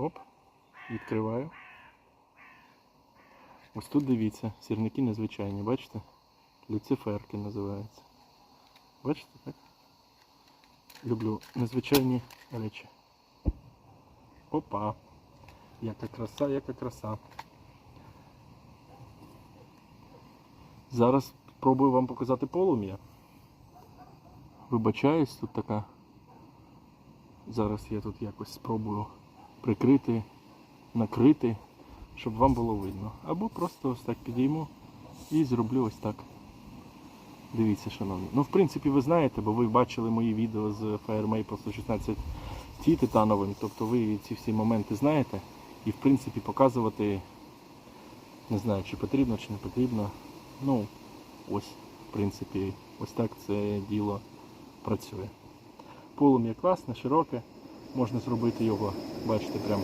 Оп, відкриваю. Ось тут дивіться, сірники незвичайні, бачите? Люциферки називаються. Бачите, так? Люблю незвичайні речі. Опа! Яка краса, яка краса. Зараз спробую вам показати полум'я. Вибачаюсь, тут така. Зараз я тут якось спробую прикрити, накрити, щоб вам було видно. Або просто ось так підійму і зроблю ось так. Дивіться, шановні. Ну, в принципі, ви знаєте, бо ви бачили мої відео з Fire Maple 116 T титановим, тобто ви ці всі моменти знаєте. І в принципі показувати, не знаю, чи потрібно, чи не потрібно. Ну, ось, в принципі, ось так це діло працює. Полум'я класне, широке, можна зробити його, бачите, прям